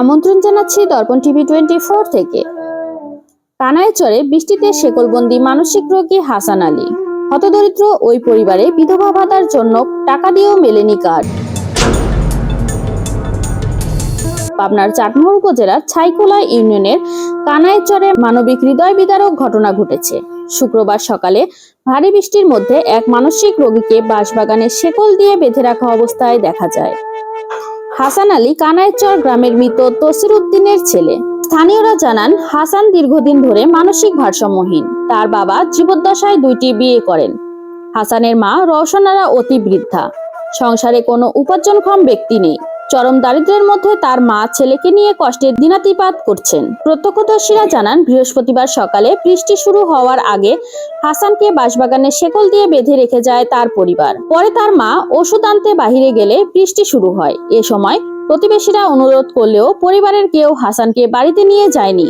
আমন্ত্রণ জানাচ্ছি দর্পণ TV twenty four থেকে। কানাইচরে বৃষ্টিতে শেকলবন্দি মানসিক রোগী হাসান আলী। হতদরিদ্র ওই পরিবারে বিধবা ভাতার জন্য টাকা দিয়েও মেলেনি কার্ড। পাবনার চাটমোহর উপজেলার ছাইকোলা ইউনিয়নের কানাইচরে মানবিক হৃদয় বিদারক ঘটনা ঘটেছে। শুক্রবার সকালে ভারী বৃষ্টির মধ্যে এক মানসিক রোগীকে বাঁশবাগানে শেকল দিয়ে বেঁধে রাখা অবস্থায় দেখা যায়। হাসান আলী কানাইচর গ্রামের মৃত তসির উদ্দিনের ছেলে। স্থানীয়রা জানান, হাসান দীর্ঘদিন ধরে মানসিক ভারসাম্যহীন। তার বাবা জীবদ্দশায় দুইটি বিয়ে করেন। হাসানের মা রওশনারা অতি বৃদ্ধা। সংসারে কোনো উপার্জনক্ষম ব্যক্তি নেই। চরম দারিদ্র্যের মধ্যে তার মা ছেলেকে নিয়ে কষ্টের দিনাতিপাত করছেন। প্রত্যক্ষদর্শীরা জানান, বৃহস্পতিবার সকালে বৃষ্টি শুরু হওয়ার আগে হাসানকে বাঁশবাগানে শেকল দিয়ে বেঁধে রেখে যায় তার পরিবার। পরে তার মা ওষুধ আনতে বাহিরে গেলে বৃষ্টি শুরু হয়। এ সময় প্রতিবেশীরা অনুরোধ করলেও পরিবারের কেউ হাসানকে বাড়িতে নিয়ে যায়নি।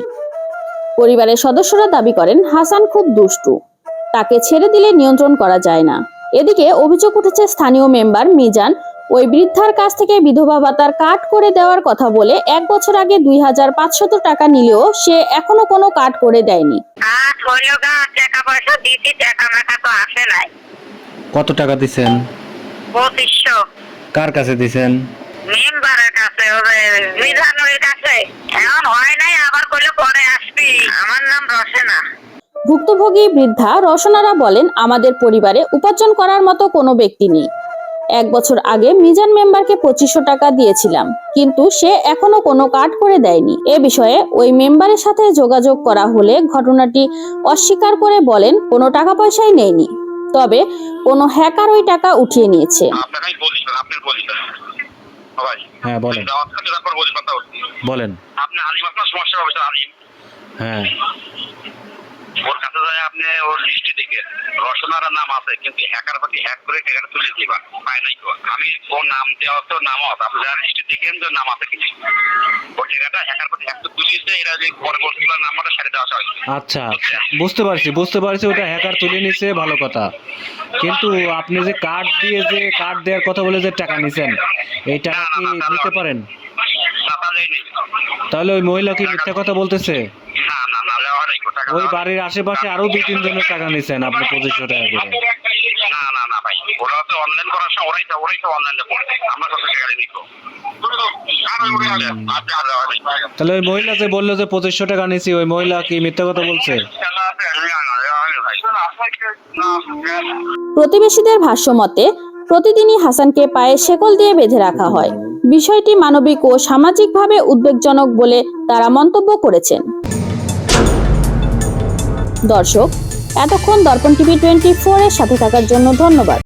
পরিবারের সদস্যরা দাবি করেন, হাসান খুব দুষ্টু। তাকে ছেড়ে দিলে নিয়ন্ত্রণ করা যায় না। এদিকে অভিযোগ উঠেছে স্থানীয় মেম্বার মিজান ওই বৃদ্ধার কাছ থেকে বিধবা ভাতার কাট করে দেওয়ার কথা বলে এক বছর আগে দুই হাজার পাঁচশত টাকা নিলেও সে এখনও কোনো কাট করে দেয়নি। কাজ টাকা পয়সা দিছি টাকা মাকা তো আসে নাই। কত টাকা দিছেন? পঁচিশশো। কার কাছে দিছেন? মেম্বারের কাছে ওরে মিজানুরের কাছে। এখন হয় নাই আবার কইলে পরে আসবি। আমার নাম রসেনা। ভুক্তভোগী বৃদ্ধা রসনারা বলেন আমাদের পরিবারে উপার্জন করার মতো কোনো ব্যক্তি নেই। এক বছর আগে মিজান মেম্বারকে পঁচিশশো টাকা দিয়েছিলাম কিন্তু সে এখনও কোনো কাট করে দেয়নি। এ বিষয়ে ওই মেম্বারের সাথে যোগাযোগ করা হলে ঘটনাটি অস্বীকার করে বলেন কোনো টাকা পয়সাই নেয়নি তবে কোনো হ্যাকার ওই টাকা উঠিয়ে নিয়েছে। হ্যাঁ, বলেন। আপনি আলিম আপনার সমস্যা হবে স্যার আলিম হ্যাঁ। ওর কাছে যায় আপনি ওর লিস্টে রসনার নাম আছে কিন্তু হ্যাকার হ্যাক করে তুলে দিবা পায় নাই তো। আমি ওর নাম দেওয়া তো নাম আছে দেখেন যে নাম আছে কিনা টাকাটা হ্যাকার হ্যাক তো তুলিয়েছে এরা যে পরবর্তী নাম্বারটা সারিয়ে দেওয়া হয়। আচ্ছা বুঝতে পারছি বুঝতে পারছি ওটা হ্যাকার তুলে নিছে ভালো কথা। কিন্তু আপনি যে কার্ড দিয়ে যে কার্ড দেওয়ার কথা বলে যে টাকা নিছেন এই টাকা কি দিতে পারেন? তাহলে তাহলে ওই মহিলা কি মিথ্যা কথা বলতেছে? না না না দেওয়া নাই তো টাকা ওই বাড়ির আশেপাশে আরও দুই তিন জনের টাকা নিছেন আপনি পঁচিশশো টাকা করে। না না না ভাই ওরা তো অনলাইন করার সময় ওরাই তো ওরাই তো অনলাইনে করছে আমরা কত টাকা নাই। তাহলে ওই মহিলা যে বলল যে পঁচিশশো টাকা নিছি ওই মহিলা কি মিথ্যা কথা বলছে? প্রতিবেশীদের ভাষ্যমতে প্রতিদিনই হাসানকে পায়ে শেকল দিয়ে বেঁধে রাখা হয়। বিষয়টি মানবিক ও সামাজিকভাবে উদ্বেগজনক বলে তারা মন্তব্য করেছেন। দর্শক এতক্ষণ দর্পণ টিভি টোয়েন্টি ফোর এর সাথে থাকার জন্য ধন্যবাদ।